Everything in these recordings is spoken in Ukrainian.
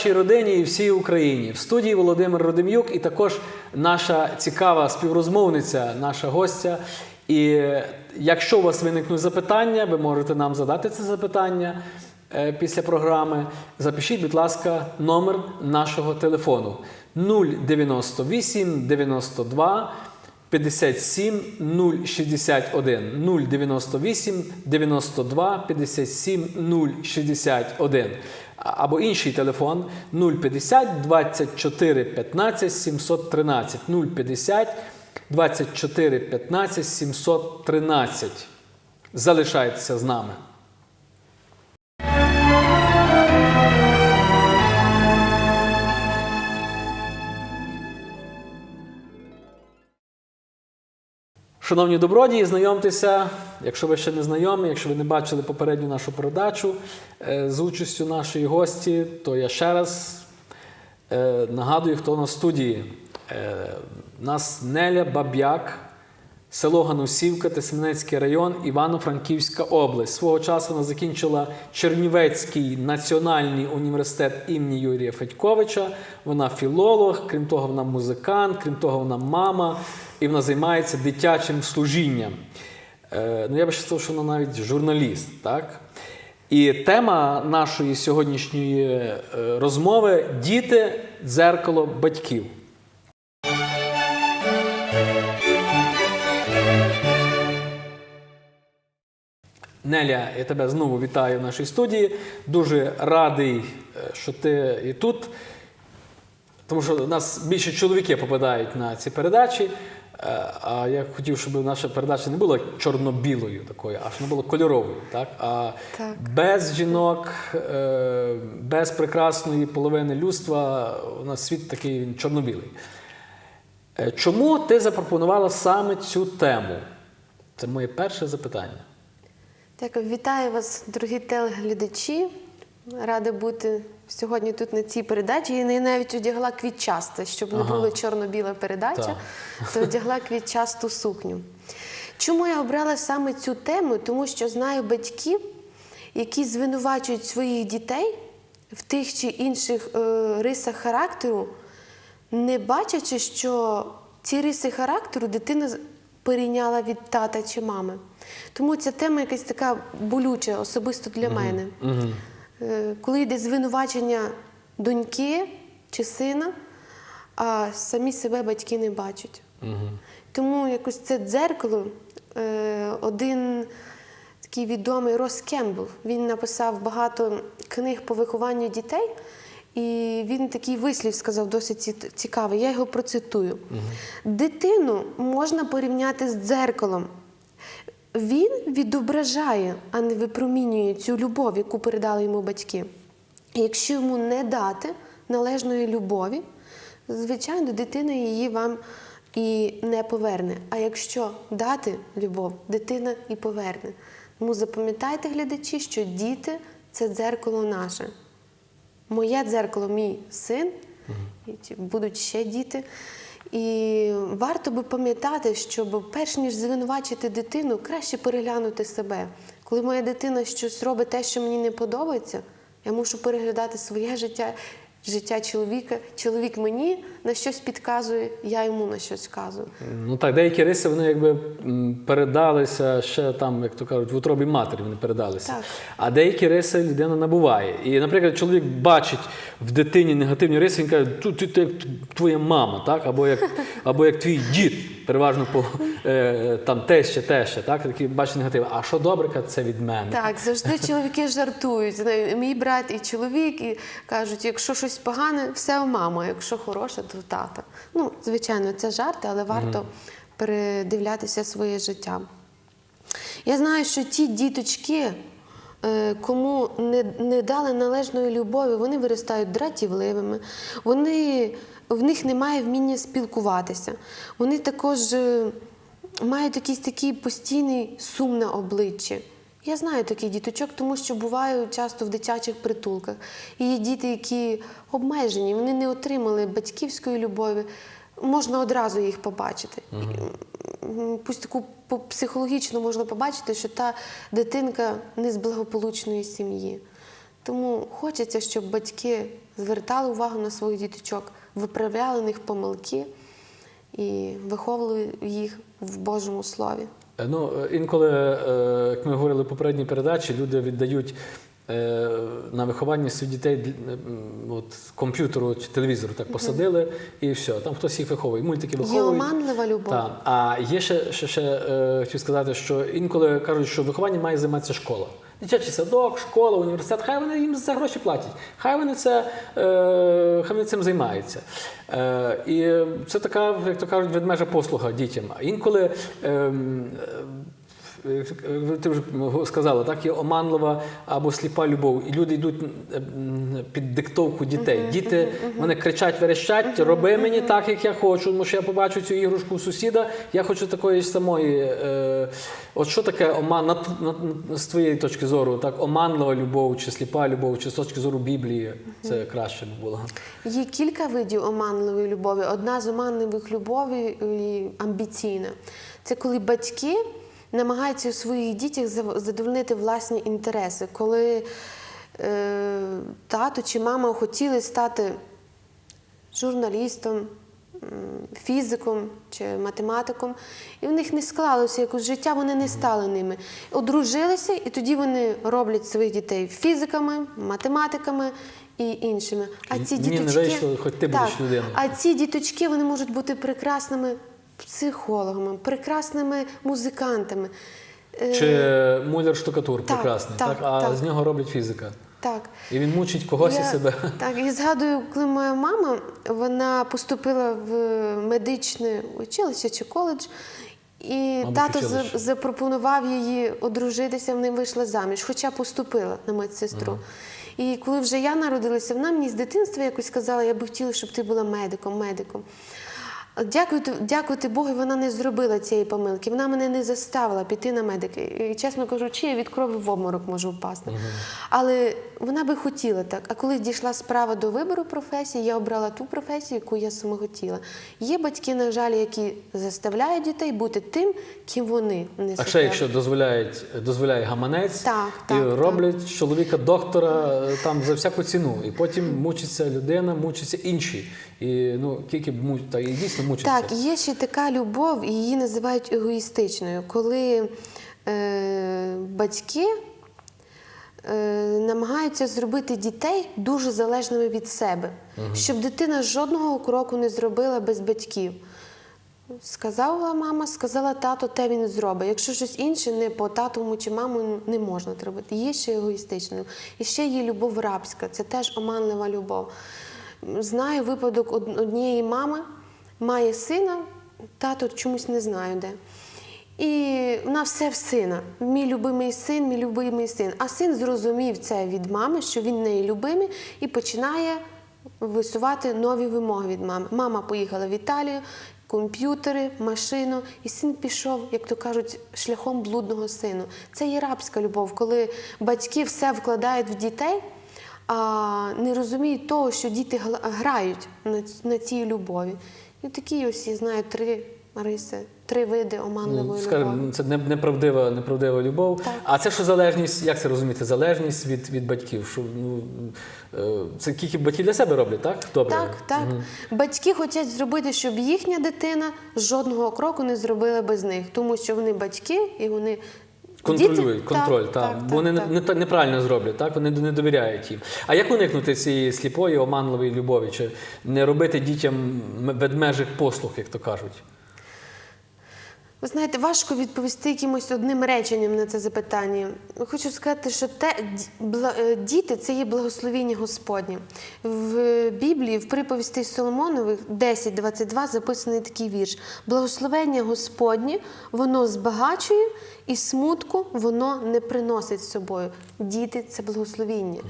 Вашій родині і всій Україні. В студії Володимир Родим'юк і також наша цікава співрозмовниця, наша гостя. І якщо у вас виникнуть запитання, ви можете нам задати це запитання е, після програми. Запишіть, будь ласка, номер нашого телефону 098 92 57 061 098 92 57 061 або інший телефон 050 24 15 713 050 24 15 713. Залишайтеся з нами. Шановні добродії, знайомтеся, якщо ви ще не знайомі, якщо ви не бачили попередню нашу передачу е, з участю нашої гості, то я ще раз е, нагадую, хто на студії. Е, нас Неля Баб'як, село Ганусівка, Тисменецький район, Івано-Франківська область. Свого часу вона закінчила Чернівецький національний університет імені Юрія Федьковича. Вона філолог, крім того, вона музикант, крім того, вона мама, і вона займається дитячим служінням. Е, ну, я би ще сказав, що вона навіть журналіст. Так? І тема нашої сьогоднішньої е, розмови діти дзеркало батьків. Неля, я тебе знову вітаю в нашій студії. Дуже радий, е, що ти і тут. Тому що у нас більше чоловіки попадають на ці передачі. Е, А я хотів, щоб наша передача не була чорно-білою такою, а щоб вона була кольоровою. Так? А Так. без жінок, е, без прекрасної половини людства у нас світ такий він чорно-білий. Чому ти запропонувала саме цю тему? Це моє перше запитання. Дякую, вітаю вас, дорогі телеглядачі. Рада бути сьогодні тут на цій передачі. Я навіть одягла квітчасте, щоб не Ага. було чорно-біла передача, то одягла квітчасту сукню. Чому я обрала саме цю тему? Тому що знаю батьків, які звинувачують своїх дітей в тих чи інших е, рисах характеру, не бачачи, що ці риси характеру дитина перейняла від тата чи мами. Тому ця тема якась така болюча, особисто для мене. Е, Коли йде звинувачення доньки чи сина, а самі себе батьки не бачать. Тому якось це дзеркало, е, один такий відомий Рос Кембл, він написав багато книг по вихованню дітей, і він такий вислів сказав досить цікавий. Я його процитую. Дитину можна порівняти з дзеркалом. Він відображає, а не випромінює цю любов, яку передали йому батьки. І якщо йому не дати належної любові, звичайно, дитина її вам і не поверне. А якщо дати любов, дитина і поверне. Тому запам'ятайте, глядачі, що діти це дзеркало наше. Моє дзеркало, мій син, і будуть ще діти. І варто би пам'ятати, щоб перш ніж звинувачити дитину, краще переглянути себе. Коли моя дитина щось робить те, що мені не подобається, я мушу переглядати своє життя, життя чоловіка. Чоловік мені на щось підказує, я йому на щось вказую. Ну так, деякі риси вони якби передалися ще там, як то кажуть, в утробі матері вони передалися. Так. А деякі риси людина набуває. І, наприклад, чоловік бачить в дитині негативні риси, він каже, «Ту- ти, ти як твоя мама, так? або, як, або як твій дід, переважно по е, там теща, теща, так? Такі бачить негатив. А що добре, це від мене. Так, завжди чоловіки жартують. Мій брат і чоловік і кажуть, якщо щось погане, все у мама, якщо хороше, то тата. Ну, звичайно, це жарти, але варто передивлятися своє життя. Я знаю, що ті діточки, е, кому не, не дали належної любові, вони виростають дратівливими, вони, в них немає вміння спілкуватися. Вони також е, мають якийсь такий постійний сум на обличчі. Я знаю таких діточок, тому що буваю часто в дитячих притулках. І є діти, які обмежені, вони не отримали батьківської любові. Можна одразу їх побачити. М, Пусть таку психологічно можна побачити, що та дитинка не з благополучної сім'ї. Тому хочеться, щоб батьки звертали увагу на своїх діточок, виправляли них помилки і виховували їх в Божому Слові. Е, Ну, е, інколи, е, як ми говорили в попередній передачі, люди віддають на виховання своїх дітей от, комп'ютеру чи телевізору так посадили, і все. Там хтось їх виховує. Мультики Є оманлива любов. Так. А є ще, ще, ще хотів сказати, що інколи кажуть, що вихованням має займатися школа. Дитячий садок, школа, університет, хай вони їм за гроші платять, хай вони це е, хай вони цим займаються. Е, і це така, як то кажуть, ведмежа послуга дітям. Інколи. е, ти вже сказала, так є оманлива або сліпа любов, і люди йдуть під диктовку дітей. Діти вони кричать, верещать, роби мені так, як я хочу, тому що я побачу цю іграшку у сусіда, я хочу такої ж самої. Е, от що таке оман з твоєї точки зору, так оманлива любов, чи сліпа любов, чи з точки зору Біблії, це краще б було. Є кілька видів оманливої любові. Одна з оманливих любові амбіційна. Це коли батьки намагаються у своїх дітях задовольнити власні інтереси. Коли е, тато чи мама хотіли стати журналістом, фізиком чи математиком, і в них не склалося якось життя, вони не стали ними. Одружилися, і тоді вони роблять своїх дітей фізиками, математиками і іншими. А ці Мені не діточки, вийшло, хоч ти будеш людиною. А ці діточки вони можуть бути прекрасними психологами, прекрасними музикантами. Е, Чи муляр штукатур так, прекрасний, так, так, а так. з нього роблять фізика. Так. І він мучить когось і себе. Так, і згадую, коли моя мама вона поступила в медичне училище чи коледж, і Мабуть, тато училище. запропонував її одружитися, вони вийшла заміж, хоча поступила на медсестру. І коли вже я народилася, вона мені з дитинства якось сказала, я би хотіла, щоб ти була медиком, медиком. Дякувати, дякувати Богу, вона не зробила цієї помилки. Вона мене не заставила піти на медики. І, чесно кажучи, я від крові в обморок можу впасти. Але вона би хотіла так. А коли дійшла справа до вибору професії, я обрала ту професію, яку я сама хотіла. Є батьки, на жаль, які заставляють дітей бути тим, ким вони не А ще якщо дозволяють, дозволяє гаманець Так, і так, роблять з чоловіка доктора е, там за всяку ціну. І потім мучиться людина, мучаться інші. І ну тільки та і дійсно мучаться. Так, є ще така любов, і її називають егоїстичною, коли е, батьки е, намагаються зробити дітей дуже залежними від себе, щоб дитина жодного кроку не зробила без батьків. Сказала мама, сказала тато, те він зробить. Якщо щось інше не по татовому чи маму не можна зробити. Є ще егоїстичною. І ще є любов рабська, це теж оманлива любов. Знаю випадок однієї мами, має сина, тато чомусь не знаю де. І вона все в сина. Мій любимий син, мій любимий син. А син зрозумів це від мами, що він неї любимий, і починає висувати нові вимоги від мами. Мама поїхала в Італію, комп'ютери, машину, і син пішов, як то кажуть, шляхом блудного сину. Це є рабська любов, коли батьки все вкладають в дітей, а не розуміють того, що діти грають на цій любові. І такі ось я знаю три риси, три види Ну, оманливої любові. скажімо, це неправдива, неправдива любов. Так. А це що залежність, як це розуміти? Залежність від, від батьків. Що, ну, е, це тільки батьки для себе роблять, так? Добре. Так, так. Батьки хочуть зробити, щоб їхня дитина жодного кроку не зробила без них, тому що вони батьки і вони Контролюють, Діти- контроль, так, так, так, бо вони так, не, не, та- неправильно зроблять, так? Вони не довіряють їм. А як уникнути цієї сліпої, оманливої любові? Чи не робити дітям ведмежих послуг, як то кажуть? Ви знаєте, важко відповісти якимось одним реченням на це запитання. Хочу сказати, що те, е, діти це є благословіння Господнє. В Біблії, в приповісті Соломонових 10.22 записаний такий вірш: Благословення Господнє, воно збагачує, і смутку воно не приносить з собою. Діти це благословіння.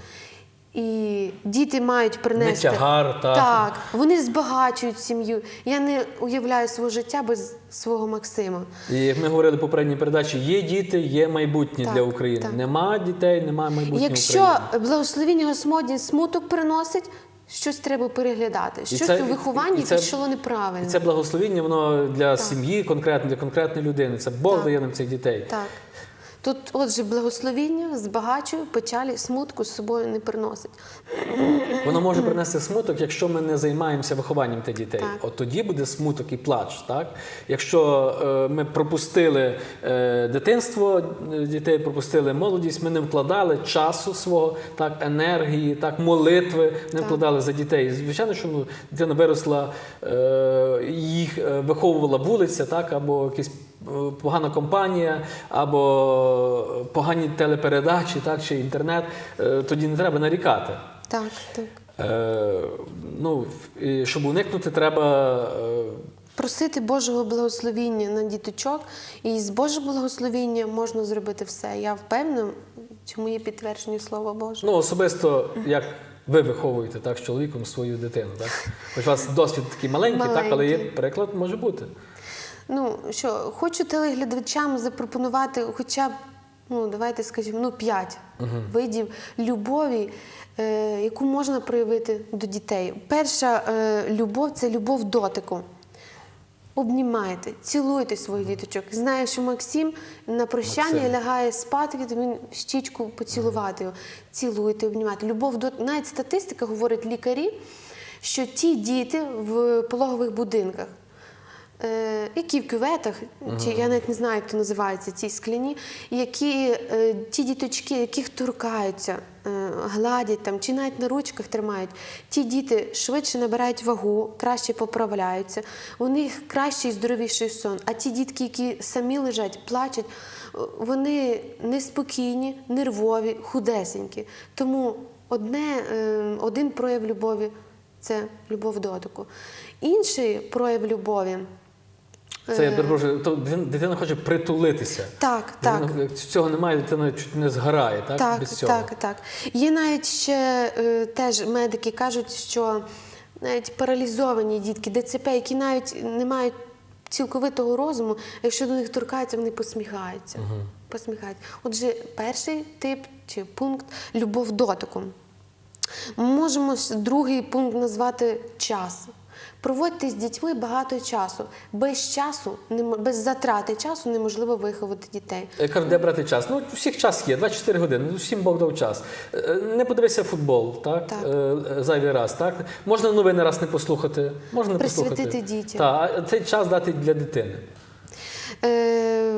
І діти мають принести тягар, так. так, вони збагачують сім'ю. Я не уявляю свого життя без свого Максима. І як ми говорили в попередній передачі, є діти, є майбутнє Так, для України. так. Нема дітей, немає майбутнього Якщо України. благословіння Господнє смуток приносить, щось треба переглядати. Щось це- у вихованні пішло неправильно. І це благословіння, воно для сім'ї, конкретно для конкретної людини. Це Бог Так. дає нам цих дітей. Так. Тут, отже, благословіння збагачує, печалі, смутку з собою не приносить. Воно може принести смуток, якщо ми не займаємося вихованням тих дітей. Так. От тоді буде смуток і плач. Так? Якщо е, ми пропустили е, дитинство е, дітей, пропустили молодість, ми не вкладали часу свого, так, енергії, так, молитви, не вкладали за дітей. Звичайно, що ну, дитина виросла, е, їх е, виховувала вулиця, так, або якась е, погана компанія, або погані телепередачі, так, чи інтернет, е, тоді не треба нарікати. Так, так. Е, ну, щоб уникнути, треба. е, Просити Божого благословіння на діточок, і з Божого благословіння можна зробити все. Я впевнена, чому є підтвердження Слова Боже. Ну, особисто, як ви виховуєте так, з чоловіком свою дитину. Так? Хоч у вас досвід такий маленький, так, але є переклад приклад може бути. Ну що, хочу телеглядачам запропонувати хоча б, ну давайте скажімо, ну п'ять видів любові, е, яку можна проявити до дітей. Перша е, любов це любов дотику. Обнімайте, цілуйте своїх діточок. Знаю, що Максим на прощання Максим. лягає спати, він в щічку поцілувати його. Цілуйте, обнімайте. Любов до навіть статистика говорить лікарі, що ті діти в пологових будинках, які в кюветах, чи я навіть не знаю, як то називається, ці скляні, які е, ті діточки, яких торкаються, е, гладять там, чи навіть на ручках тримають, ті діти швидше набирають вагу, краще поправляються, у них кращий і здоровіший сон. А ті дітки, які самі лежать, плачуть, е, вони неспокійні, нервові, худесенькі. Тому одне, е, один прояв любові це любов дотику. Інший прояв любові. Це я перепрошую, то дитина, дитина хоче притулитися. Так, так. Дитина, цього немає, дитина чуть не згорає, так? Так, Без цього. так, так. Є навіть ще е, теж медики кажуть, що навіть паралізовані дітки, ДЦП, які навіть не мають цілковитого розуму, якщо до них торкаються, вони посміхаються. посміхаються. Отже, перший тип чи пункт любов дотиком. Ми можемо другий пункт назвати час. Проводьте з дітьми багато часу. Без часу, без затрати часу неможливо виховати дітей. Я кажу, де брати час? Ну, у всіх час є, 24 години, ну, всім Бог дав час. Е, Не подивися футбол, так? Так. Е, е, Зайвий раз, так? Можна новини раз не послухати, можна не Присвятити послухати. дітям. Так, а цей час дати для дитини. Е,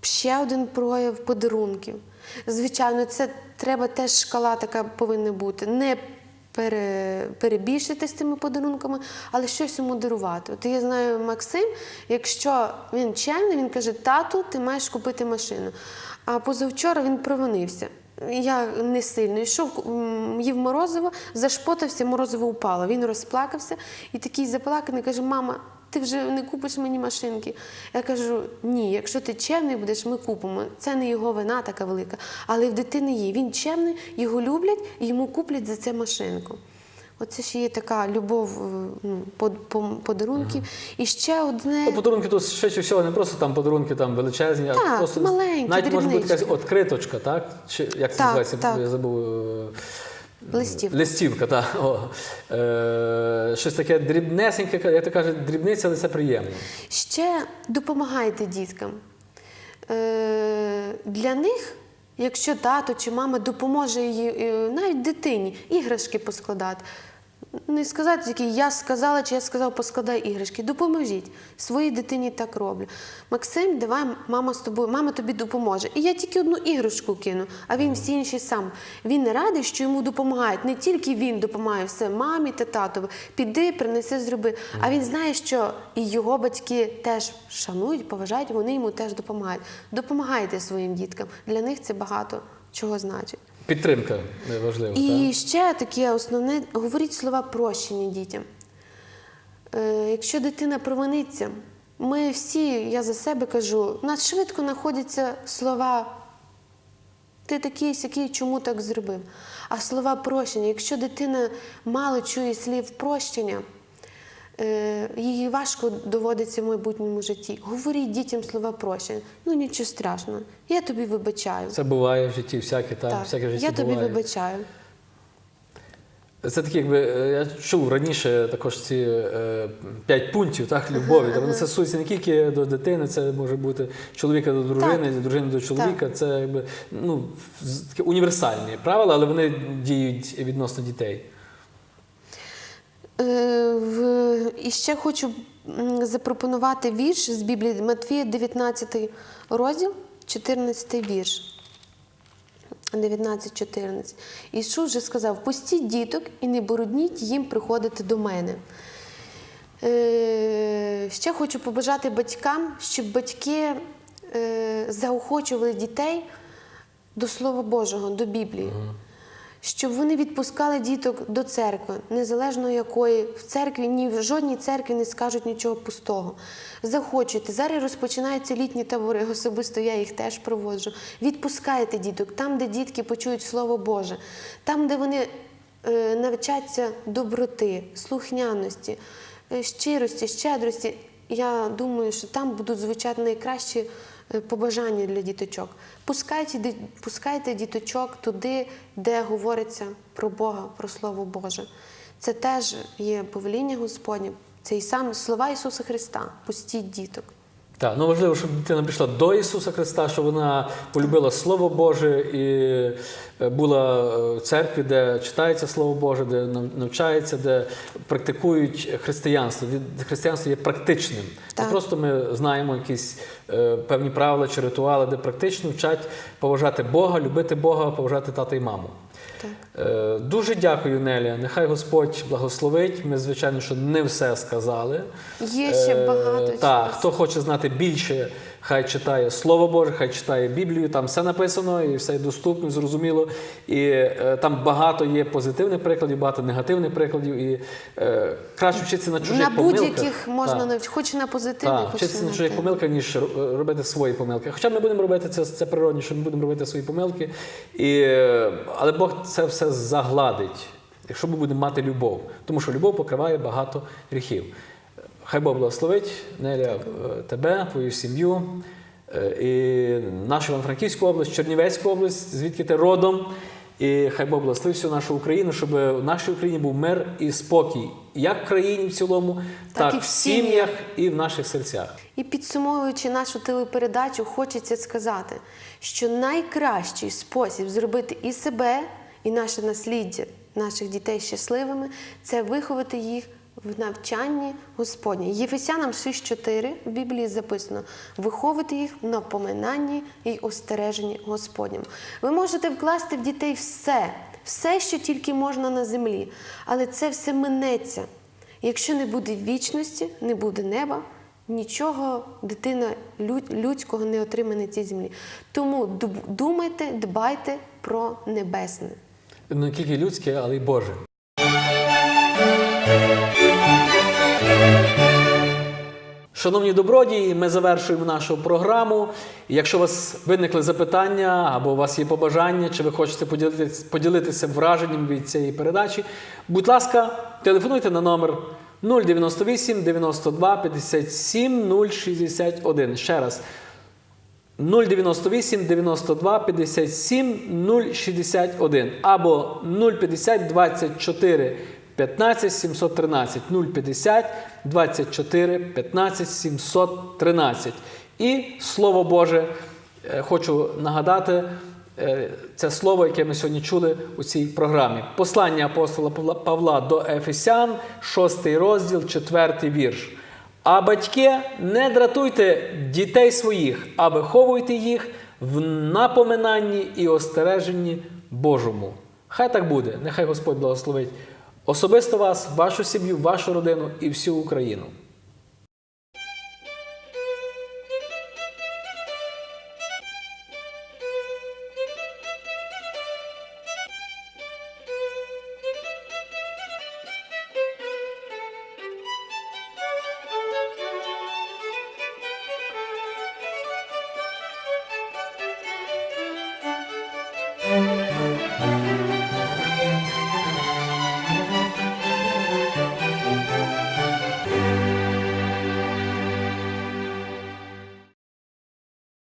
ще один прояв подарунків. Звичайно, це треба теж шкала така повинна бути. Не пере, перебільшити з тими подарунками, але щось йому дарувати. От я знаю Максим, якщо він чемний, він каже: тату, ти маєш купити машину. А позавчора він провинився. Я не сильно йшов, їв морозиво, зашпотався, морозиво упало. Він розплакався і такий заплаканий каже: Мама, ти вже не купиш мені машинки. Я кажу: ні, якщо ти чемний будеш, ми купимо. Це не його вина така велика. Але в дитини є. Він чемний, його люблять і йому куплять за це машинку. Оце ж є така любов е, ну, по- подарунків. І ще одне. Ну, подарунки тут швидше всього не просто там подарунки там величезні, а просто маленькі, навіть може бути якась дрібнички. откриточка, так? Чи як це Так, називається? так. Я забув. Листівка. Листівка, так. Е, щось таке дрібнесеньке, як то кажуть, дрібниця, але це приємно. Ще допомагайте діткам. Е, для них, якщо тато чи мама допоможе їй, е, навіть дитині іграшки поскладати. Не сказати тільки я сказала, чи я сказав, поскладай іграшки. Допоможіть. Своїй дитині так роблю. Максим, давай мама з тобою, мама тобі допоможе. І я тільки одну іграшку кину, а він всі інші сам. Він радий, що йому допомагають. Не тільки він допомагає все мамі та татові. Піди, принеси, зроби. А він знає, що і його батьки теж шанують, поважають, вони йому теж допомагають. Допомагайте своїм діткам. Для них це багато чого значить. Підтримка важлива. І так? ще таке основне говоріть слова прощення дітям. Е, якщо дитина провиниться, ми всі, я за себе кажу, у нас швидко знаходяться слова. Ти такий сякий, чому так зробив? А слова прощення, якщо дитина мало чує слів прощення, е, їй важко доводиться в майбутньому житті. Говоріть дітям слова прощення. Ну нічого страшного, я тобі вибачаю. Це буває в житті, всяке, так, Так, всяке в житті я тобі буває. вибачаю. Це такі, якби е, я чув раніше також ці е, п'ять пунктів так, любові. Тобто це стосується не тільки до дитини, це може бути чоловіка до дружини, дружини до чоловіка. Це якби ну, такі універсальні правила, але вони діють відносно дітей. Е. І ще хочу запропонувати вірш з Біблії Матвія, 19 розділ, 14 вірш. 19-14. Ісус же сказав: пустіть діток і не бородніть їм приходити до мене. Е, ще хочу побажати батькам, щоб батьки е, заохочували дітей до Слова Божого, до Біблії. Щоб вони відпускали діток до церкви, незалежно якої в церкві, ні в жодній церкві не скажуть нічого пустого. Захочуйте. Зараз розпочинаються літні табори, особисто я їх теж проводжу. Відпускайте діток там, де дітки почують Слово Боже, там, де вони е, навчаться доброти, слухняності, е, щирості, щедрості. Я думаю, що там будуть звучати найкращі побажання для діточок. Пускайте, пускайте діточок туди, де говориться про Бога, про Слово Боже. Це теж є повеління Господнє. Це і саме слова Ісуса Христа. Пустіть діток. Так, ну важливо, щоб дитина прийшла до Ісуса Христа, щоб вона полюбила Слово Боже і е, була е, в церкві, де читається Слово Боже, де навчається, де практикують християнство. Християнство є практичним. Не просто ми знаємо якісь е, певні правила чи ритуали, де практично вчать поважати Бога, любити Бога, поважати тата і маму. Так. Е, Дуже дякую, Нелія. Нехай Господь благословить. Ми, звичайно, що не все сказали. Є ще багато Е, Так, хто хоче знати більше, хай читає Слово Боже, хай читає Біблію. Там все написано і все доступно, зрозуміло. І е, там багато є позитивних прикладів, багато негативних прикладів. І е, краще вчитися на чужих На помилках. будь-яких можна Так. навчити, хоч на позитивних, Так, хоч вчитися на на чужих помилках, ніж робити свої помилки. Хоча ми будемо робити це, це природні, що ми будемо робити свої помилки. І, е, але Бог це все загладить, якщо ми будемо мати любов. Тому що любов покриває багато гріхів. Хай Бог благословить Неля, е, тебе, твою сім'ю е, і нашу Івано-Франківську область, Чернівецьку область, звідки ти родом. І хай Бог благословить всю нашу Україну, щоб в нашій Україні був мир і спокій, як в країні в цілому, Так так, і в сім'ях і в наших серцях. І підсумовуючи нашу телепередачу, хочеться сказати, що найкращий спосіб зробити і себе, і наше насліддя наших дітей щасливими це виховати їх в навчанні Господні. Єфесянам 6.4 в Біблії записано: виховувати їх в напоминанні і остереженні Господнім. Ви можете вкласти в дітей все, все, що тільки можна на землі, але це все минеться. Якщо не буде вічності, не буде неба, нічого дитина людського не отримає на цій землі. Тому думайте, дбайте про небесне. Не тільки людське, але й Боже. Шановні добродії, ми завершуємо нашу програму. Якщо у вас виникли запитання або у вас є побажання, чи ви хочете поділитися, поділитися враженням від цієї передачі, будь ласка, телефонуйте на номер 098 92 57 061. Ще раз. 098 92 57 061 або 050 24 15 713 050 24 15 713. І Слово Боже, е, хочу нагадати е, це слово, яке ми сьогодні чули у цій програмі. Послання апостола Павла- Павла до Ефесян, 6 розділ, 4 вірш. А батьки, не дратуйте дітей своїх, а виховуйте їх в напоминанні і остереженні Божому. Хай так буде. Нехай Господь благословить особисто вас, вашу сім'ю, вашу родину і всю Україну.